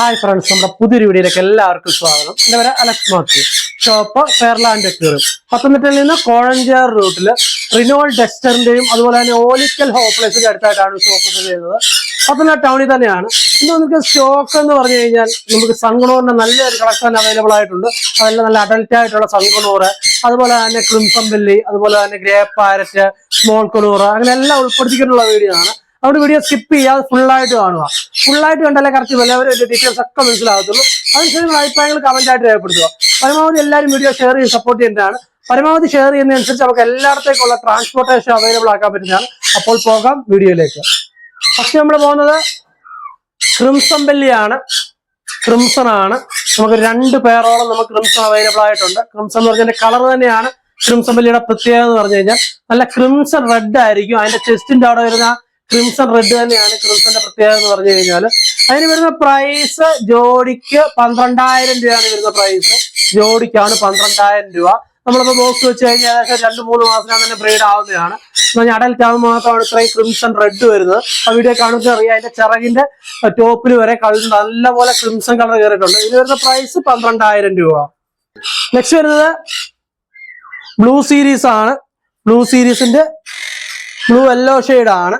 Hi friends നമ്മുടെ പുതിയൊരു വീഡിയോയിലേക്ക് എല്ലാവർക്കും സ്വാഗതം. എന്റെ പേര് അലക്സ് മാത്യു. ഷോപ്പ് ഫെയർലാൻഡ് എക്യൂറും പത്തനംതിട്ടയിൽ നിന്ന് കോഴഞ്ചാർ റൂട്ടിൽ റിനോൾ ഡെസ്റ്ററിന്റെയും അതുപോലെ തന്നെ ഓലിക്കൽ ഹോപ്ലേസിന്റെ അടുത്തായിട്ടാണ് ഷോപ്പ് ചെയ്യുന്നത്. പത്തനംതിട്ട ടൗണിൽ തന്നെയാണ്. ഇന്ന് നമുക്ക് സ്റ്റോക്ക് എന്ന് പറഞ്ഞു കഴിഞ്ഞാൽ നമുക്ക് സംഗണൂറിന്റെ നല്ലൊരു കളക്ഷൻ അവൈലബിൾ ആയിട്ടുണ്ട്. അതെല്ലാം നല്ല അഡൽറ്റ് ആയിട്ടുള്ള സൺകുണോറ് അതുപോലെ തന്നെ ക്രിംസം ബെല്ലി അതുപോലെ തന്നെ ഗ്രേ പാരറ്റ് സ്മോൾ കുണൂറ് അങ്ങനെ എല്ലാം ഉൾപ്പെടുത്തിക്കൊണ്ടുള്ള വീഡിയോ ആണ്. അതുകൊണ്ട് വീഡിയോ സ്കിപ്പ് ചെയ്യാതെ ഫുൾ ആയിട്ട് കാണുക. ഫുൾ ആയിട്ട് കണ്ടാലേ കറക്റ്റ് വിലവരെ ഡീറ്റെയിൽസ് ഒക്കെ മനസ്സിലാകത്തുള്ളൂ. അതിനുശേഷം അഭിപ്രായങ്ങൾ കമന്റ് ആയിട്ട് രേഖപ്പെടുത്തുക. പരമാവധി എല്ലാവരും വീഡിയോ ഷെയർ ചെയ്ത് സപ്പോർട്ട് ചെയ്യേണ്ടതാണ്. പരമാവധി ഷെയർ ചെയ്യുന്നതനുസരിച്ച് നമുക്ക് എല്ലായിടത്തേക്കുള്ള ട്രാൻസ്പോർട്ടേഷൻ അവൈലബിൾ ആക്കാൻ പറ്റുന്നതാണ്. അപ്പോൾ പോകാം വീഡിയോയിലേക്ക്. ഫസ്റ്റ് നമ്മൾ പോകുന്നത് ക്രിംസൺ ബെല്ലിയാണ് ക്രിംസൺ ആണ് നമുക്ക് രണ്ട് പേരോളം നമുക്ക് ക്രിംസൺ അവൈലബിൾ ആയിട്ടുണ്ട്. ക്രിംസൺ എന്ന് പറഞ്ഞാൽ കളർ തന്നെയാണ്. ക്രിംസൺ ബെല്ലിയുടെ പ്രത്യേകത എന്ന് പറഞ്ഞു കഴിഞ്ഞാൽ നല്ല ക്രിംസൺ റെഡ് ആയിരിക്കും. അതിന്റെ ചെസ്റ്റിന്റെ അവിടെ വരുന്ന ക്രിംസൺ റെഡ് തന്നെയാണ് ക്രിംസന്റെ പ്രത്യേകത എന്ന് പറഞ്ഞു കഴിഞ്ഞാൽ അതിന് വരുന്ന പ്രൈസ് ജോഡിക്ക് പന്ത്രണ്ടായിരം രൂപയാണ് വരുന്ന പ്രൈസ് ജോഡിക്കാണ് പന്ത്രണ്ടായിരം രൂപ. നമ്മളിപ്പോ ബോക്സ് വെച്ച് കഴിഞ്ഞാൽ ഏകദേശം രണ്ട് മൂന്ന് മാസത്തിനാണ് തന്നെ ബ്രീഡ് ആവുന്നതാണ്. അഡൽറ്റ് ആകുമ്പോൾ മാത്രമാണ് ഇത്രയും ക്രിംസൺ റെഡ് വരുന്നത്. ആ വീഡിയോ കാണുമ്പോൾ അറിയാം അതിന്റെ ചിറകിന്റെ ടോപ്പിൽ വരെ കളി നല്ലപോലെ ക്രിംസൺ കളർ കയറിയിട്ടുണ്ട്. ഇതിന് വരുന്ന പ്രൈസ് പന്ത്രണ്ടായിരം രൂപ. നെക്സ്റ്റ് വരുന്നത് ബ്ലൂ സീരീസ് ആണ്. ബ്ലൂ സീരീസിന്റെ ബ്ലൂ യെല്ലോ ആണ്.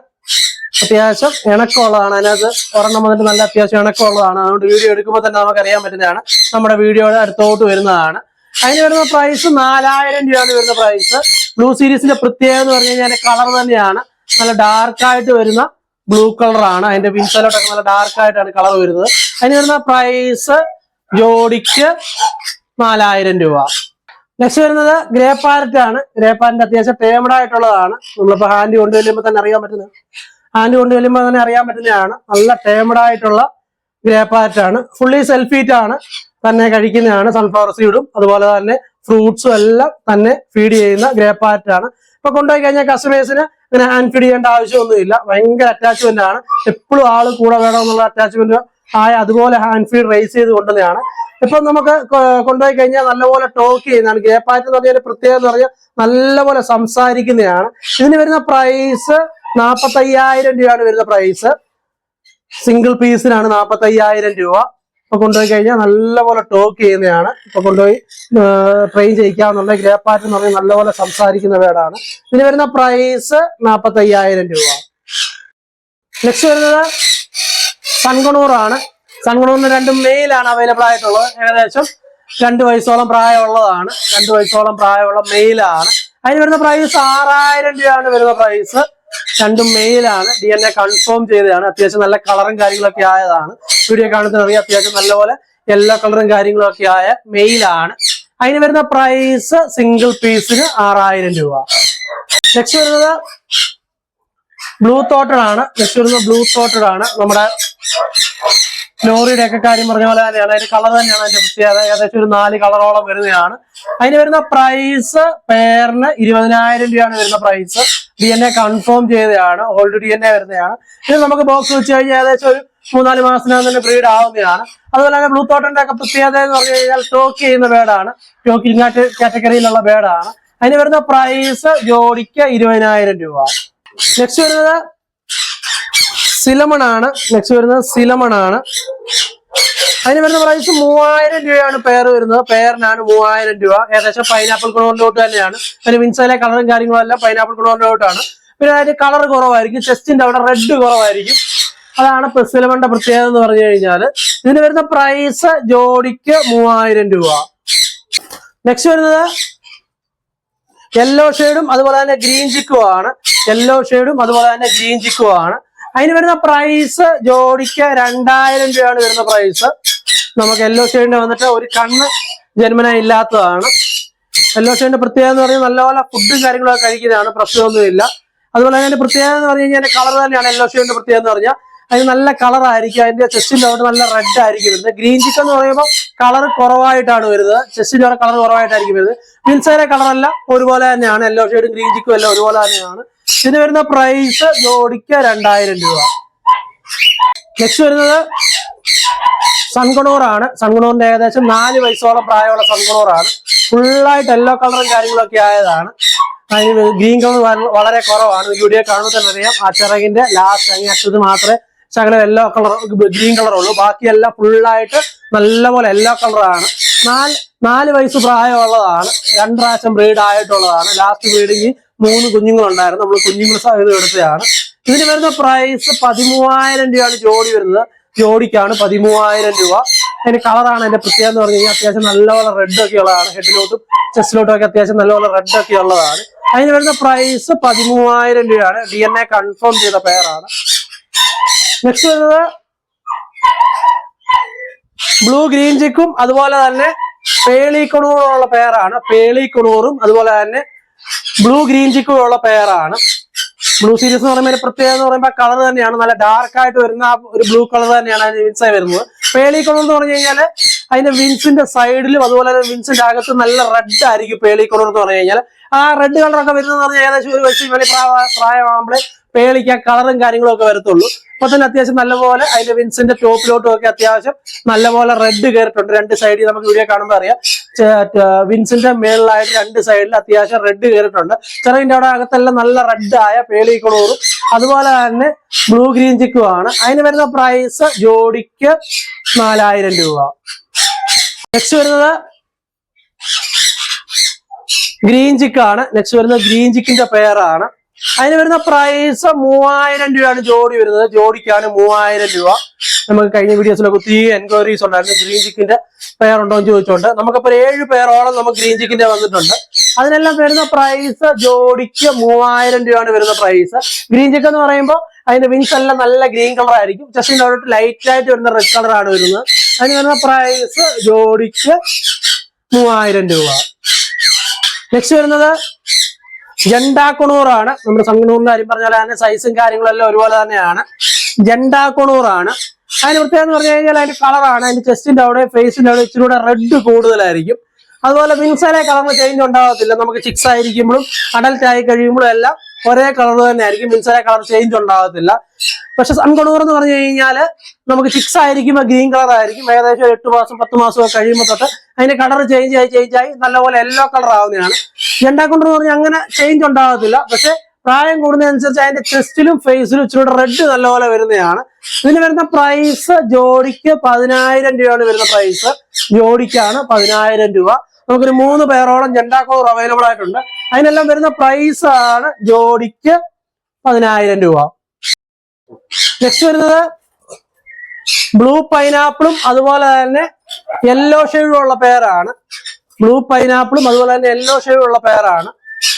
അത്യാവശ്യം ഇണക്കമുള്ളതാണ്. അതിനകത്ത് ഒരെണ്ണം വന്നിട്ട് നല്ല അത്യാവശ്യം ഇണക്കമുള്ളതാണ്. അതുകൊണ്ട് വീഡിയോ എടുക്കുമ്പോൾ തന്നെ നമുക്ക് അറിയാൻ പറ്റുന്നതാണ്. നമ്മുടെ വീഡിയോയുടെ അടുത്തോട്ട് വരുന്നതാണ്. അതിന് വരുന്ന പ്രൈസ് നാലായിരം രൂപയാണ് വരുന്ന പ്രൈസ് ബ്ലൂ സീരീസിന്റെ പ്രത്യേകത എന്ന് പറഞ്ഞു കഴിഞ്ഞാൽ കളർ തന്നെയാണ്. നല്ല ഡാർക്കായിട്ട് വരുന്ന ബ്ലൂ കളറാണ് അതിന്റെ പിൻസലോട്ടൊക്കെ നല്ല ഡാർക്കായിട്ടാണ് കളർ വരുന്നത്. അതിന് വരുന്ന പ്രൈസ് ജോഡിക്ക് നാലായിരം രൂപ. നെക്സ്റ്റ് വരുന്നത് ഗ്രേ പാരറ്റ് ആണ്. ഗ്രേ പാരറ്റ് അത്യാവശ്യം ടേമഡ് ആയിട്ടുള്ളതാണ്. ഹാൻഡ് കൊണ്ടുവരുമ്പോ തന്നെ അറിയാൻ പറ്റുന്നത്. ഹാൻഡ് കൊണ്ട് ചെല്ലുമ്പോൾ തന്നെ അറിയാൻ പറ്റുന്നതാണ്. നല്ല ടേമഡായിട്ടുള്ള ആയിട്ടുള്ള ഗ്രേ പാരറ്റ് ആണ്. ഫുള്ളി സെൽഫീറ്റ് ആണ്. തന്നെ കഴിക്കുന്നതാണ്. സൺഫ്ലവർ സീഡും അതുപോലെ തന്നെ ഫ്രൂട്ട്സും എല്ലാം തന്നെ ഫീഡ് ചെയ്യുന്ന ഗ്രേപ്പാറ്റാണ് ഇപ്പൊ കൊണ്ടുപോയി കഴിഞ്ഞാൽ കസ്റ്റമേഴ്സിന് ഇങ്ങനെ ഹാൻഡ് ഫീഡ് ചെയ്യേണ്ട ആവശ്യമൊന്നുമില്ല. ഭയങ്കര അറ്റാച്ച്മെന്റ് ആണ്. എപ്പോഴും ആൾ കൂടെ വേണം എന്നുള്ള അറ്റാച്ച്മെന്റ് ആയ അതുപോലെ ഹാൻഡ് ഫീഡ് റേസ് ചെയ്ത് കൊണ്ടുവന്നതാണ്. ഇപ്പൊ നമുക്ക് കൊണ്ടുപോയി കഴിഞ്ഞാൽ നല്ലപോലെ ടോക്ക് ചെയ്യുന്നതാണ്. ഗ്രേപ്പാറ്റ് എന്ന് പറഞ്ഞാൽ പ്രത്യേകത എന്ന് പറഞ്ഞാൽ നല്ലപോലെ സംസാരിക്കുന്നതാണ്. ഇതിന് വരുന്ന പ്രൈസ് നാപ്പത്തി അയ്യായിരം രൂപയാണ് വരുന്ന പ്രൈസ് സിംഗിൾ പീസിനാണ് നാപ്പത്തയ്യായിരം രൂപ. ഇപ്പൊ കൊണ്ടുപോയി കഴിഞ്ഞാൽ നല്ലപോലെ ടോക്ക് ചെയ്യുന്നതാണ്. ഇപ്പൊ കൊണ്ടുപോയി ട്രെയിൻ ചെയ്യിക്കാവുന്ന ഗ്രേപ്പാറ്റ് എന്ന് പറഞ്ഞാൽ നല്ലപോലെ സംസാരിക്കുന്ന വേടാണ്. ഇതിന് വരുന്ന പ്രൈസ് നാപ്പത്തയ്യായിരം രൂപ. നെക്സ്റ്റ് വരുന്നത് സൺകണൂറാണ് സൺകണൂറിന് രണ്ട് മെയിലാണ് അവൈലബിൾ ആയിട്ടുള്ളത്. ഏകദേശം രണ്ട് വയസ്സോളം പ്രായമുള്ളതാണ്. രണ്ട് വയസ്സോളം പ്രായമുള്ള മെയിലാണ് അതിന് വരുന്ന പ്രൈസ് ആറായിരം രൂപയാണ് വരുന്ന പ്രൈസ് രണ്ടും മെയിലാണ് ഡി എൻ എ കൺഫേം ചെയ്തതാണ്. അത്യാവശ്യം നല്ല കളറും കാര്യങ്ങളൊക്കെ ആയതാണ്. വീഡിയോ കാണുന്ന അറിയാം അത്യാവശ്യം നല്ലപോലെ എല്ലാ കളറും കാര്യങ്ങളും ഒക്കെ ആയ മെയിലാണ് അതിന് വരുന്ന പ്രൈസ് സിംഗിൾ പീസിന് ആറായിരം രൂപ. നെക്സ്റ്റ് വരുന്നത് ബ്ലൂ തോട്ടഡ് ആണ്. നെക്സ്റ്റ് വരുന്നത് ബ്ലൂ തോട്ടഡ് ആണ്. നമ്മുടെ ലോറിയുടെ ഒക്കെ കാര്യം പറഞ്ഞ പോലെ തന്നെയാണ്. അതിന്റെ കളർ തന്നെയാണ് അതിന്റെ പ്രത്യേകത ഏകദേശം ഒരു നാല് കളറോളം വരുന്നതാണ്. അതിന് വരുന്ന പ്രൈസ് പേരിന് ഇരുപതിനായിരം രൂപയാണ് വരുന്ന price D N A confirm ചെയ്തതാണ്. ഓൾഡ് ഡി എൻ എ വരുന്നതാണ്. ഇത് നമുക്ക് ബോക്സ് വെച്ച് കഴിഞ്ഞാൽ ഏകദേശം ഒരു മൂന്നാൽ മാസത്തിനകം തന്നെ ബ്രീഡ് ആവുന്നതാണ്. അതുപോലെ തന്നെ ബ്ലൂ തോട്ടന്റെ ഒക്കെ പ്രത്യേകത എന്ന് പറഞ്ഞു കഴിഞ്ഞാൽ ടോക്ക് ചെയ്യുന്ന ബേഡാണ് ടോക്കിംഗ് കാറ്റഗറിയിലുള്ള ബേഡാണ് അതിന് വരുന്ന പ്രൈസ് ജോഡിക്ക് ഇരുപതിനായിരം രൂപ. നെക്സ്റ്റ് വരുന്നത് സിലമൺ ആണ് നെക്സ്റ്റ് വരുന്നത് സിലമൺ ആണ് അതിന് വരുന്ന പ്രൈസ് മൂവായിരം രൂപയാണ് പെയർ വരുന്നത്. പെയറിനാണ് മൂവായിരം രൂപ. ഏകദേശം പൈനാപ്പിൾ കുണോറിലോട്ട് തന്നെയാണ്. അതിന് വിൻസയിലെ കളറും കാര്യങ്ങളും പൈനാപ്പിൾ കുണോറിലോട്ടാണ് പിന്നെ അതിന്റെ കളർ കുറവായിരിക്കും. ചെസ്റ്റിന്റെ അവിടെ റെഡ് കുറവായിരിക്കും. അതാണ് സിലമണിന്റെ പ്രത്യേകത എന്ന് പറഞ്ഞു കഴിഞ്ഞാൽ ഇതിന് വരുന്ന പ്രൈസ് ജോഡിക്ക് മൂവായിരം രൂപ. നെക്സ്റ്റ് വരുന്നത് യെല്ലോ ഷെയ്ഡും അതുപോലെ തന്നെ ഗ്രീൻ ചിക്കുവാണ് യെല്ലോ ഷെയ്ഡും അതുപോലെ തന്നെ ഗ്രീൻ ചിക്കും ആണ്. അതിന് വരുന്ന പ്രൈസ് ജോഡിക്ക് രണ്ടായിരം രൂപയാണ് വരുന്ന പ്രൈസ് നമുക്ക് യെല്ലോ ഷെയ്ഡിന്റെ വന്നിട്ട് ഒരു കണ്ണ് ജന്മന ഇല്ലാത്തതാണ്. യെല്ലോ ഷെയ്ഡിന്റെ പ്രത്യേകത എന്ന് പറഞ്ഞാൽ നല്ലപോലെ ഫുഡും കാര്യങ്ങളൊക്കെ കഴിക്കുന്നതാണ് പ്രശ്നമൊന്നുമില്ല. അതുപോലെ തന്നെ പ്രത്യേകത എന്ന് പറഞ്ഞു കഴിഞ്ഞാൽ കളർ തന്നെയാണ് യെല്ലോ ഷെയ്ഡിന്റെ പ്രത്യേകത എന്ന് പറഞ്ഞാൽ. അതിന് നല്ല കളർ ആയിരിക്കും അതിന്റെ ചെസ്റ്റിന്റെ അവിടെ നല്ല റെഡ് ആയിരിക്കും വരുന്നത്. ഗ്രീൻ ചിക്കൻ എന്ന് പറയുമ്പോൾ കളർ കുറവായിട്ടാണ് വരുന്നത്. ചെസ്റ്റിന്റെ അവിടെ കളർ കുറവായിട്ടായിരിക്കും വരുന്നത്. മിൻസൈലെ കളറല്ല ഒരുപോലെ തന്നെയാണ്. യെല്ലോ ഷെയ്ഡും ഗ്രീൻ ചിക്കും എല്ലാം ഒരുപോലെ തന്നെയാണ്. ഇതിന് വരുന്ന പ്രൈസ് ജോഡിക്ക് രണ്ടായിരം രൂപ. നെക്സ്റ്റ് വരുന്നത് സൺഗണൂറാണ് സൺഗണൂറിന്റെ ഏകദേശം നാല് വയസ്സോളം പ്രായമുള്ള സൺഗണൂറാണ് ഫുള്ളായിട്ട് യെല്ലോ കളറും കാര്യങ്ങളൊക്കെ ആയതാണ്. അതിന് ഗ്രീൻ കളർ വളരെ കുറവാണ്. വീഡിയോ കാണുമ്പോൾ തന്നെ അറിയാം. ആ ചിറകിന്റെ ലാസ്റ്റ് അങ്ങേറ്റത് മാത്രമേ ശകലം യെല്ലോ കളർ ഗ്രീൻ കളർ ഉള്ളൂ. ബാക്കിയെല്ലാം ഫുള്ളായിട്ട് നല്ലപോലെ യെല്ലോ കളറാണ് നാല് നാല് വയസ്സ് പ്രായമുള്ളതാണ്. രണ്ട് പ്രാവശ്യം ബ്രീഡ് ആയിട്ടുള്ളതാണ്. ലാസ്റ്റ് ബ്രീഡിങ് മൂന്ന് കുഞ്ഞുങ്ങളുണ്ടായിരുന്നു. നമ്മൾ കുഞ്ഞുങ്ങൾ സഹിതം എടുത്തതാണ്. ഇതിന് വരുന്ന പ്രൈസ് പതിമൂവായിരം രൂപയാണ് ജോഡി വരുന്നത്. ജോഡിക്കാണ് പതിമൂവായിരം രൂപ. അതിന് കളറാണ് അതിന്റെ പ്രത്യേകത എന്ന് പറഞ്ഞു കഴിഞ്ഞാൽ അത്യാവശ്യം നല്ലപോലെ റെഡ് ഒക്കെ ഉള്ളതാണ്. ഹെഡിലോട്ടും ചെസ്റ്റിലോട്ടും ഒക്കെ അത്യാവശ്യം നല്ലപോലെ റെഡ് ഒക്കെ ഉള്ളതാണ്. അതിന് വരുന്ന പ്രൈസ് പതിമൂവായിരം രൂപയാണ്. ഡി എൻ എ കൺഫേം ചെയ്ത പേരാണ് നെക്സ്റ്റ് വരുന്നത് ബ്ലൂ ഗ്രീൻ ചിക്കും അതുപോലെ തന്നെ പേളി പേരാണ് പെയറാണ് പേളി കുണൂറും അതുപോലെ തന്നെ ബ്ലൂ ഗ്രീൻ ചിക്കും ഉള്ള പെയറാണ് ബ്ലൂ സീരീസ് എന്ന് പറയുമ്പോൾ പ്രത്യേകത എന്ന് പറയുമ്പോൾ കളർ തന്നെയാണ്. നല്ല ഡാർക്ക് ആയിട്ട് വരുന്ന ആ ഒരു ബ്ലൂ കളർ തന്നെയാണ് അതിന്റെ വിൻസായി വരുന്നത്. പേളി കളർ എന്ന് പറഞ്ഞു കഴിഞ്ഞാൽ അതിന്റെ വിൻസിന്റെ സൈഡിലും അതുപോലെ തന്നെ വിൻസിന്റെ അകത്ത് നല്ല റെഡ് ആയിരിക്കും പേളി കളർ എന്ന് പറഞ്ഞു കഴിഞ്ഞാൽ ആ റെഡ് കളറൊക്കെ വരുന്നത് പറഞ്ഞാൽ ഏകദേശം ഒരു വയസ്സിൽ വലിയ പ്രായമാകുമ്പോഴേ പേളിക്ക് ആ കളറും കാര്യങ്ങളും ഒക്കെ വരത്തുള്ളൂ. അപ്പൊ തന്നെ അത്യാവശ്യം നല്ലപോലെ അതിന്റെ വിൻസിന്റെ ടോപ്പിലോട്ടും ഒക്കെ അത്യാവശ്യം നല്ലപോലെ റെഡ് കയറിയിട്ടുണ്ട് രണ്ട് സൈഡിൽ നമുക്ക് വീഡിയോ കാണുമ്പോൾ അറിയാം. വിൻസിന്റെ മേളിലായിട്ട് രണ്ട് സൈഡിൽ അത്യാവശ്യം റെഡ് കയറിയിട്ടുണ്ട് ചെറിയന്റെ അവിടെ അകത്തെല്ലാം നല്ല റെഡ് ആയ പേളി കളറും അതുപോലെ തന്നെ ബ്ലൂ ഗ്രീൻ ചിക്കും ആണ്. അതിന് വരുന്ന പ്രൈസ് ജോഡിക്ക് നാലായിരം രൂപ. നെക്സ്റ്റ് വരുന്നത് ഗ്രീൻ ചിക്കാണ് നെക്സ്റ്റ് വരുന്നത് ഗ്രീൻ ചിക്കിന്റെ പെയറാണ് അതിന് വരുന്ന പ്രൈസ് മൂവായിരം രൂപയാണ് ജോഡി വരുന്നത്. ജോഡിക്കാണ് മൂവായിരം രൂപ. നമുക്ക് കഴിഞ്ഞ വീഡിയോസിലൊക്കെ ഒത്തിരി എൻക്വയറീസ് ഉണ്ടായിരുന്നു. ഗ്രീൻ ചിക്കിന്റെ പെയർ ഉണ്ടോ എന്ന് ചോദിച്ചുകൊണ്ട് നമുക്കിപ്പോൾ ഏഴ് പെയറോളം നമുക്ക് ഗ്രീൻ ചിക്കിന്റെ വന്നിട്ടുണ്ട്. അതിനെല്ലാം വരുന്ന പ്രൈസ് ജോഡിക്ക് മൂവായിരം രൂപയാണ് വരുന്ന പ്രൈസ് ഗ്രീൻ ചിക്ക് എന്ന് പറയുമ്പോൾ അതിന്റെ വിങ്സ് എല്ലാം നല്ല ഗ്രീൻ കളർ ആയിരിക്കും. ജസ്റ്റിന്റെ അവിടെ ലൈറ്റ് ആയിട്ട് വരുന്ന റെഡ് കളർ ആണ് വരുന്നത്. അതിന് വരുന്ന പ്രൈസ് ജോഡിക്ക് മൂവായിരം രൂപ. നെക്സ്റ്റ് വരുന്നത് ജണ്ടാക്കുണൂറാണ്. നമ്മുടെ സംഗണൂറിന്റെ കാര്യം പറഞ്ഞാൽ അതിന്റെ സൈസും കാര്യങ്ങളെല്ലാം ഒരുപോലെ തന്നെയാണ്. ജണ്ടാക്കുണൂറാണ്. അതിന് പ്രത്യേകം എന്ന് പറഞ്ഞു കഴിഞ്ഞാൽ അതിന്റെ കളറാണ് അതിന്റെ ചെസ്റ്റിന്റെ അവിടെ ഫേസിന്റെ അവിടെ ഇച്ചിരി കൂടെ റെഡ് കൂടുതലായിരിക്കും. അതുപോലെ വിങ്സയിലെ കളറിന് ചേഞ്ച് ഉണ്ടാകത്തില്ല നമുക്ക് ചിക്സ് ആയിരിക്കുമ്പോഴും അഡൽറ്റ് ആയി കഴിയുമ്പോഴും എല്ലാം ഒരേ കളർ തന്നെ ആയിരിക്കും കളർ ചേഞ്ച് ഉണ്ടാകത്തില്ല പക്ഷെ സൺകൊടൂർ എന്ന് പറഞ്ഞു കഴിഞ്ഞാൽ നമുക്ക് ചിക്സ് ആയിരിക്കുമ്പോൾ ഗ്രീൻ കളർ ആയിരിക്കും. ഏകദേശം എട്ട് മാസം പത്ത് മാസം ഒക്കെ കഴിയുമ്പോൾ തൊട്ട് അതിന്റെ കളർ ചേഞ്ച് ആയി ചേഞ്ച് ആയി നല്ലപോലെ യെല്ലോ കളർ ആവുന്നതാണ്. ജണ്ടാക്കൊണ്ടു പറഞ്ഞാൽ അങ്ങനെ ചേഞ്ച് ഉണ്ടാകത്തില്ല പക്ഷെ പ്രായം കൂടുന്നതനുസരിച്ച് അതിന്റെ ചെസ്റ്റിലും ഫേസിലും ഇച്ചിരി റെഡ് നല്ലപോലെ വരുന്നതാണ്. ഇതിന് വരുന്ന പ്രൈസ് ജോഡിക്ക് പതിനായിരം രൂപയാണ് വരുന്ന പ്രൈസ് ജോഡിക്കാണ് പതിനായിരം രൂപ. നമുക്കൊരു മൂന്ന് പേരോളം ജണ്ടാക്കോർ അവൈലബിൾ ആയിട്ടുണ്ട്. അതിനെല്ലാം വരുന്ന പ്രൈസ് ആണ് ജോഡിക്ക് പതിനായിരം രൂപ. നെക്സ്റ്റ് വരുന്നത് ബ്ലൂ പൈനാപ്പിളും അതുപോലെ തന്നെ യെല്ലോ ഷെയ്ഡും ഉള്ള പേരാണ് ബ്ലൂ പൈനാപ്പിളും അതുപോലെ തന്നെ യെല്ലോ ഷെയ്ഡും ഉള്ള പേരാണ്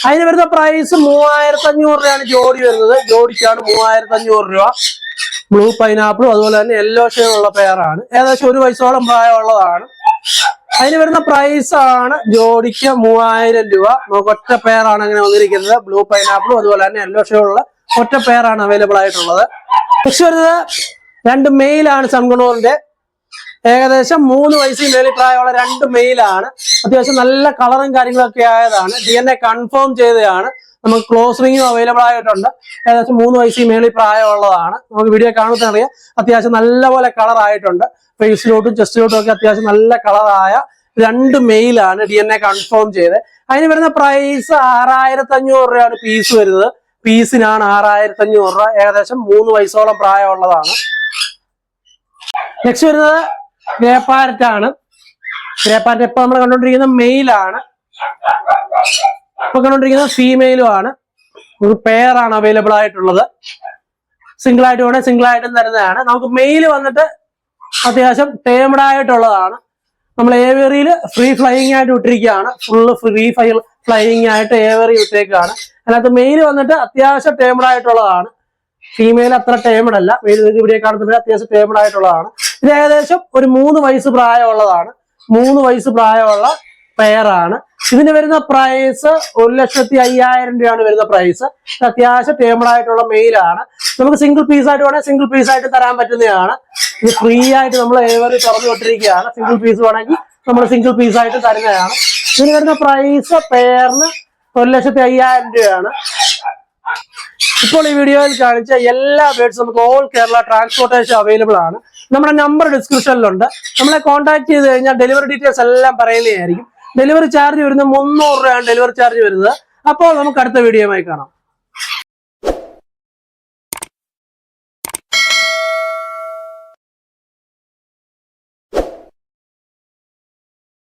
അതിന് വരുന്ന പ്രൈസ് മൂവായിരത്തി അഞ്ഞൂറ് രൂപയാണ് ജോഡി വരുന്നത്. ജോഡിക്കാണ് മൂവായിരത്തി അഞ്ഞൂറ് രൂപ. ബ്ലൂ പൈനാപ്പിളും അതുപോലെ തന്നെ യെല്ലോ ഷെയർ ഉള്ള പേരാണ് ഏകദേശം ഒരു വയസ്സോളം പ്രായമുള്ളതാണ്. അതിന് വരുന്ന പ്രൈസ് ആണ് ജോഡിക്ക് മൂവായിരം രൂപ. നമുക്ക് ഒറ്റ പെയറാണ് അങ്ങനെ വന്നിരിക്കുന്നത്. ബ്ലൂ പൈനാപ്പിളും അതുപോലെ തന്നെ യെല്ലോ ഉള്ള ഒറ്റ പെയറാണ് അവൈലബിൾ ആയിട്ടുള്ളത്. പക്ഷെ വരുന്നത് രണ്ട് മെയിലാണ് സൺഗുണോറിന്റെ ഏകദേശം മൂന്ന് വയസ്സിൽ മേളിൽ പ്രായമുള്ള രണ്ട് മെയിലാണ് അത്യാവശ്യം നല്ല കളറും കാര്യങ്ങളൊക്കെ ആയതാണ്. ഡി എൻ എ കൺഫേം ചെയ്തതാണ്. നമുക്ക് ക്ലോസ് റിങ്ങും അവൈലബിൾ ആയിട്ടുണ്ട്. ഏകദേശം മൂന്ന് വയസ്സിൽ മേളിൽ പ്രായമുള്ളതാണ്. നമുക്ക് വീഡിയോ കാണുമ്പോൾ അറിയാം അത്യാവശ്യം നല്ലപോലെ കളർ ആയിട്ടുണ്ട്. ഫേസിലോട്ടും ചെസ്റ്റിലോട്ടും ഒക്കെ അത്യാവശ്യം നല്ല കളറായ രണ്ട് മെയിലാണ് ഡി എൻ എ കൺഫേം ചെയ്ത് അതിന് വരുന്ന പ്രൈസ് ആറായിരത്തി അഞ്ഞൂറ് രൂപയാണ് പീസ് വരുന്നത്. പീസിനാണ് ആറായിരത്തി അഞ്ഞൂറ് രൂപ. ഏകദേശം മൂന്ന് വയസ്സോളം പ്രായമുള്ളതാണ്. നെക്സ്റ്റ് വരുന്നത് ഗ്രേപ്പാരറ്റ് ആണ് ഗ്രേപ്പാരറ്റ് ഇപ്പൊ നമ്മൾ കണ്ടുകൊണ്ടിരിക്കുന്ന മെയിലാണ്. ഇപ്പൊ കണ്ടുകൊണ്ടിരിക്കുന്നത് ഫീമെയിലും ആണ്. ഒരു പെയറാണ് അവൈലബിൾ ആയിട്ടുള്ളത്. സിംഗിൾ ആയിട്ട് വേണേൽ സിംഗിൾ ആയിട്ടും തരുന്നതാണ്. നമുക്ക് മെയിൽ വന്നിട്ട് അത്യാവശ്യം ടേംഡ് ആയിട്ടുള്ളതാണ്. നമ്മൾ ഏവേറിയിൽ ഫ്രീ ഫ്ലൈയിങ് ആയിട്ട് വിട്ടിരിക്കുകയാണ് ഫുള്ള് ഫ്രീ ഫൈ ഫ്ലൈയിങ് ആയിട്ട് ഏവേറി വിട്ടേക്കാണ് അതിനകത്ത് മെയിൽ വന്നിട്ട് അത്യാവശ്യം ടേംഡ് ആയിട്ടുള്ളതാണ്. ഫീമെയിൽ അത്ര ടേംഡ് അല്ല. മെയിൽ ഇവിടെ കാണുന്നത് അത്യാവശ്യം ടേംഡ് ആയിട്ടുള്ളതാണ്. ഇത് ഏകദേശം ഒരു മൂന്ന് വയസ്സ് പ്രായമുള്ളതാണ്. മൂന്ന് വയസ്സ് പ്രായമുള്ള പെയറാണ് ഇതിന് വരുന്ന പ്രൈസ് ഒരു ലക്ഷത്തി അയ്യായിരം രൂപയാണ് വരുന്ന പ്രൈസ് അത്യാവശ്യം ടേബിൾ ആയിട്ടുള്ള മെയിലാണ് നമുക്ക് സിംഗിൾ പീസ് ആയിട്ട് വേണമെങ്കിൽ സിംഗിൾ പീസ് ആയിട്ട് തരാൻ പറ്റുന്നതാണ്. ഇത് ഫ്രീ ആയിട്ട് നമ്മൾ ഏവറി തുറന്നു കൊണ്ടിരിക്കുകയാണ് സിംഗിൾ പീസ് വേണമെങ്കിൽ നമ്മൾ സിംഗിൾ പീസ് ആയിട്ട് തരുന്നതാണ്. ഇതിന് വരുന്ന പ്രൈസ് പെയറിന് ഒരു ലക്ഷത്തി അയ്യായിരം രൂപയാണ്. ഇപ്പോൾ ഈ വീഡിയോയിൽ കാണിച്ച എല്ലാ ബേഡ്സും നമുക്ക് ഓൾ കേരള ട്രാൻസ്പോർട്ടേഷൻ അവൈലബിൾ ആണ്. നമ്മുടെ നമ്പർ ഡിസ്ക്രിപ്ഷനിലുണ്ട് നമ്മളെ കോൺടാക്ട് ചെയ്ത് കഴിഞ്ഞാൽ ഡെലിവറി ഡീറ്റെയിൽസ് എല്ലാം പറയുന്നതായിരിക്കും. ഡെലിവറി ചാർജ് വരുന്നത് മുന്നൂറ് രൂപയാണ് ഡെലിവറി ചാർജ് വരുന്നത്. അപ്പോൾ നമുക്ക് അടുത്ത വീഡിയോയുമായി കാണാം.